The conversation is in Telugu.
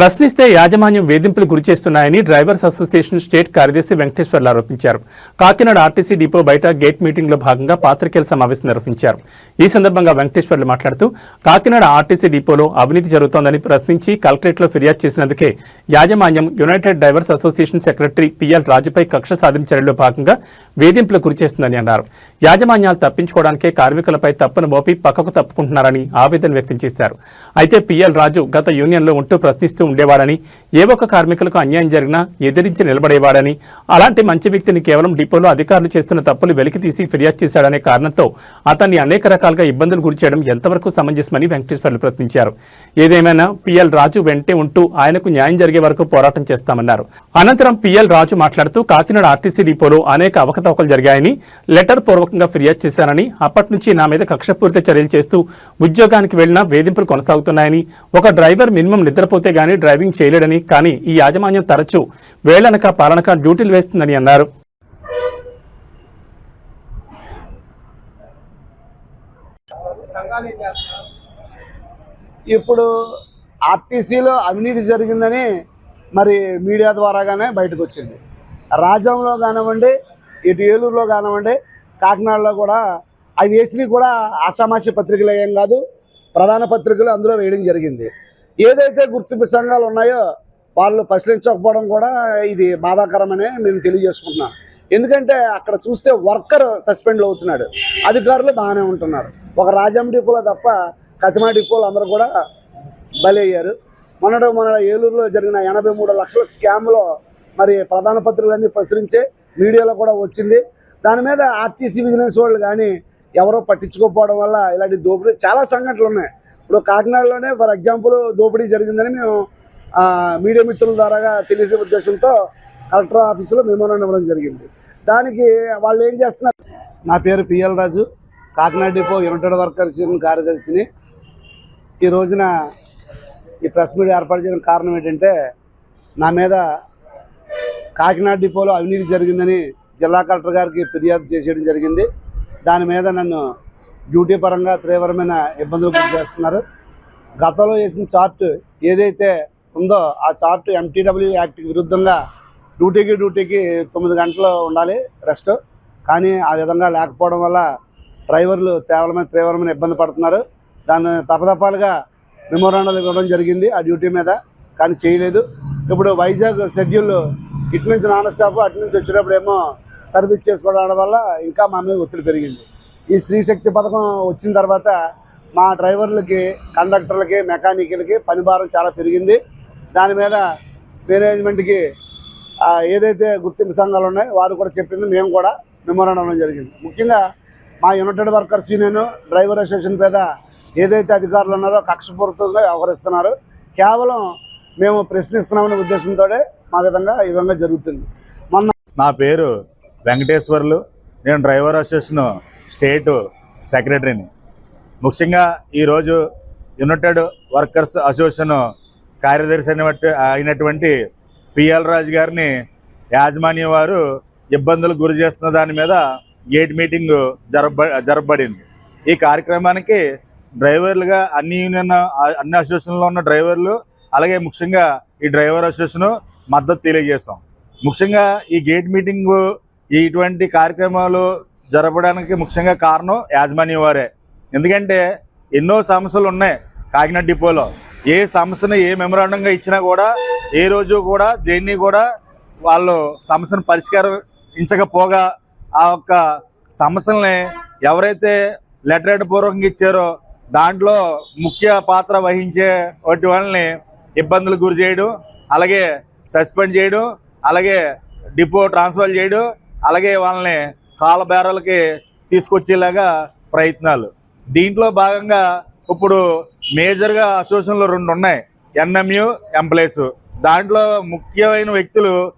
ప్రశ్నిస్తే యాజమాన్యం వేధింపులు గురిచేస్తున్నాయని డ్రైవర్స్ అసోసియేషన్ స్టేట్ కార్యదర్శి వెంకటేశ్వర్లు ఆరోపించారు. కాకినాడ ఆర్టీసీ డిపో బయట గేట్ మీటింగ్లో భాగంగా పాత్రికేయుల సమావేశం నిర్వహించారు. ఈ సందర్భంగా వెంకటేశ్వర్లు మాట్లాడుతూ కాకినాడ ఆర్టీసీ డిపోలో అవినీతి జరుగుతోందని ప్రశ్నించి కలెక్టరేట్లో ఫిర్యాదు చేసినందుకే యాజమాన్యం united drivers association secretary PL రాజుపై కక్ష సాధించడంలో చర్యల్లో భాగంగా వేధింపులు గురిచేస్తుందని అన్నారు. యాజమాన్యాలు తప్పించుకోవడానికే కార్మికులపై తప్పును మోపి పక్కకు తప్పుకుంటున్నారని ఆవేదన వ్యక్తం చేశారు. అయితే పిఎల్ రాజు గత యూనియన్లో ఉంటూ ప్రశ్నిస్తూ ఉండేవాడని ఏ ఒక్క కార్మికులకు అన్యాయం జరిగినా ఎదిరించి నిలబడేవాడని అలాంటి మంచి వ్యక్తిని కేవలం డిపోలో అధికారులు చేస్తున్న తప్పులు వెలికి తీసి ఫిర్యాదు చేశాడనే కారణంతో అతన్ని అనేక రకాలుగా ఇబ్బందులు గురిచేయడం ఎంతవరకు సమంజసమని వెంకటేశ్వర్లు ప్రశ్నించారు. ఏదేమైనా పిఎల్ రాజు వెంటే ఉంటూ ఆయనకు న్యాయం జరిగే వరకు పోరాటం చేస్తామన్నారు. అనంతరం పిఎల్ రాజు మాట్లాడుతూ కాకినాడ ఆర్టీసీ డిపోలో అనేక అవకతవకలు జరిగాయని లెటర్ పూర్వకంగా ఫిర్యాదు చేశానని అప్పటి నుంచి నా మీద కక్షపూరిత చర్యలు చేస్తూ ఉద్యోగానికి వెళ్ళినా వేధింపులు కొనసాగుతున్నాయని ఒక డ్రైవర్ మినిమం నిద్రపోతే గానీ డ్రైవింగ్ చేయలేడని కానీ ఈ యాజమాన్యం తరచూ వేళనక పాలనక డ్యూటీలు వేస్తుందని అన్నారు. ఇప్పుడు ఆర్టీసీలో అవినీతి జరిగిందని మరి మీడియా ద్వారాగానే బయటకు వచ్చింది రాజ్యంలో కానివ్వండి ఇటు ఏలూరులో కానివ్వండి కాకినాడలో కూడా అవి వేసినవి కూడా ఆషామాషి పత్రికలు ఏం కాదు ప్రధాన పత్రికలు అందులో వేయడం జరిగింది. ఏదైతే గుర్తింపు సంఘాలు ఉన్నాయో వాళ్ళు పరిశీలించకపోవడం కూడా ఇది బాధాకరమనే నేను తెలియజేసుకుంటున్నాను ఎందుకంటే అక్కడ చూస్తే వర్కర్ సస్పెండ్ అవుతున్నాడు. అధికారులు బాగానే ఉంటున్నారు. ఒక రాజం డిపోలో తప్ప కతిమా డిపోలు అందరూ కూడా బలయ్యారు అయ్యారు. మొన్నటి మొన్న ఏలూరులో జరిగిన ఎనభై మూడు లక్షల స్కామ్లో మరి ప్రధాన పత్రికలన్నీ ప్రచురించే మీడియాలో కూడా వచ్చింది. దాని మీద ఆర్టీసీ విజిలెన్స్ వాళ్ళు కానీ ఎవరో పట్టించుకోకపోవడం వల్ల ఇలాంటి దోపిడీ చాలా సంఘటనలు ఉన్నాయి. ఇప్పుడు కాకినాడలోనే ఫర్ ఎగ్జాంపుల్ దోపిడీ జరిగిందని మేము మీడియా మిత్రుల ద్వారా తెలిసే ఉద్దేశంతో కలెక్టర్ ఆఫీసులో మెమోరాండం ఇవ్వడం జరిగింది. దానికి వాళ్ళు ఏం చేస్తున్నారు? నా పేరు PL Raju. Kakinada depot united workers union కార్యదర్శిని. ఈ రోజున ఈ ప్రెస్ మీట్ ఏర్పాటు చేయడం కారణం ఏంటంటే నా మీద కాకినాడ డిపోలో అవినీతి జరిగిందని జిల్లా కలెక్టర్ గారికి ఫిర్యాదు చేసేయడం జరిగింది. దాని మీద నన్ను డ్యూటీ పరంగా తీవ్రమైన ఇబ్బందులు గురి చేస్తున్నారు. గతంలో వేసిన చార్ట్ ఏదైతే ఉందో ఆ చార్ట్ ఎంటీడబ్ల్యూ యాక్ట్కి విరుద్ధంగా డ్యూటీకి డ్యూటీకి తొమ్మిది గంటలు ఉండాలి రెస్ట్ కానీ ఆ విధంగా లేకపోవడం వల్ల డ్రైవర్లు తీవ్రమైన తీవ్రమైన ఇబ్బంది పడుతున్నారు. దాన్ని తపతపాలుగా మెమోరాండాలు ఇవ్వడం జరిగింది ఆ డ్యూటీ మీద కానీ చేయలేదు. ఇప్పుడు వైజాగ్ షెడ్యూల్ ఇటు నుంచి నాన్ స్టాప్ అటు నుంచి వచ్చినప్పుడు ఏమో సర్వీస్ చేసుకోవడం వల్ల ఇంకా మా మీద ఒత్తిడి పెరిగింది. ఈ స్త్రీశక్తి పథకం వచ్చిన తర్వాత మా డ్రైవర్లకి కండక్టర్లకి మెకానికల్కి పని భారం చాలా పెరిగింది. దాని మీద మేనేజ్మెంట్కి ఏదైతే గుర్తింపు సంఘాలు ఉన్నాయో వారు కూడా చెప్పింది మేము కూడా మెమోరాండం జరిగింది. ముఖ్యంగా మా united workers union driver association మీద ఏదైతే అధికారులు ఉన్నారో కక్షపూరితంగా వ్యవహరిస్తున్నారు. కేవలం మేము ప్రశ్నిస్తున్నామనే ఉద్దేశంతో మా విధంగా ఈ విధంగా జరుగుతుంది. మొన్న నా పేరు వెంకటేశ్వర్లు. నేను డ్రైవర్ అసోసియేషన్ స్టేట్ సెక్రటరీని ముఖ్యంగా ఈరోజు యునైటెడ్ వర్కర్స్ అసోసియేషన్ కార్యదర్శి అయినటువంటి పిఎల్ రాజు గారిని యాజమాన్యం వారు ఇబ్బందులకు గురి చేస్తున్న దాని మీద గేట్ మీటింగ్ జరప జరపబడింది. ఈ కార్యక్రమానికి డ్రైవర్లుగా అన్ని యూనియన్ అన్ని అసోసియేషన్లో ఉన్న డ్రైవర్లు అలాగే ముఖ్యంగా ఈ డ్రైవర్ అసోసియేషన్ మద్దతు తెలియజేస్తాం ముఖ్యంగా ఈ గేట్ మీటింగ్ ఇటువంటి కార్యక్రమాలు జరపడానికి ముఖ్యంగా కారణం యాజమాన్యం వారే. ఎందుకంటే ఎన్నో సమస్యలు ఉన్నాయి కాకినాడ డిపోలో. ఏ సమస్యను ఏ మెమరాండంగా ఇచ్చినా కూడా ఏ రోజు కూడా దేన్ని కూడా వాళ్ళు సమస్యను పరిష్కరించకపోగా ఆ యొక్క సమస్యల్ని ఎవరైతే లెటర్ పూర్వకంగా ఇచ్చారో దాంట్లో ముఖ్య పాత్ర వహించే వాటి వాళ్ళని ఇబ్బందులకు గురి చేయడం. అలాగే సస్పెండ్ చేయడం. అలాగే డిపో ట్రాన్స్ఫర్ చేయడం. అలాగే వాళ్ళని కాల బేరాలకి తీసుకొచ్చేలాగా ప్రయత్నాలు. దీంట్లో భాగంగా ఇప్పుడు మేజర్గా అసోసియేషన్లు రెండు ఉన్నాయి. NMU employees. దాంట్లో ముఖ్యమైన వ్యక్తులు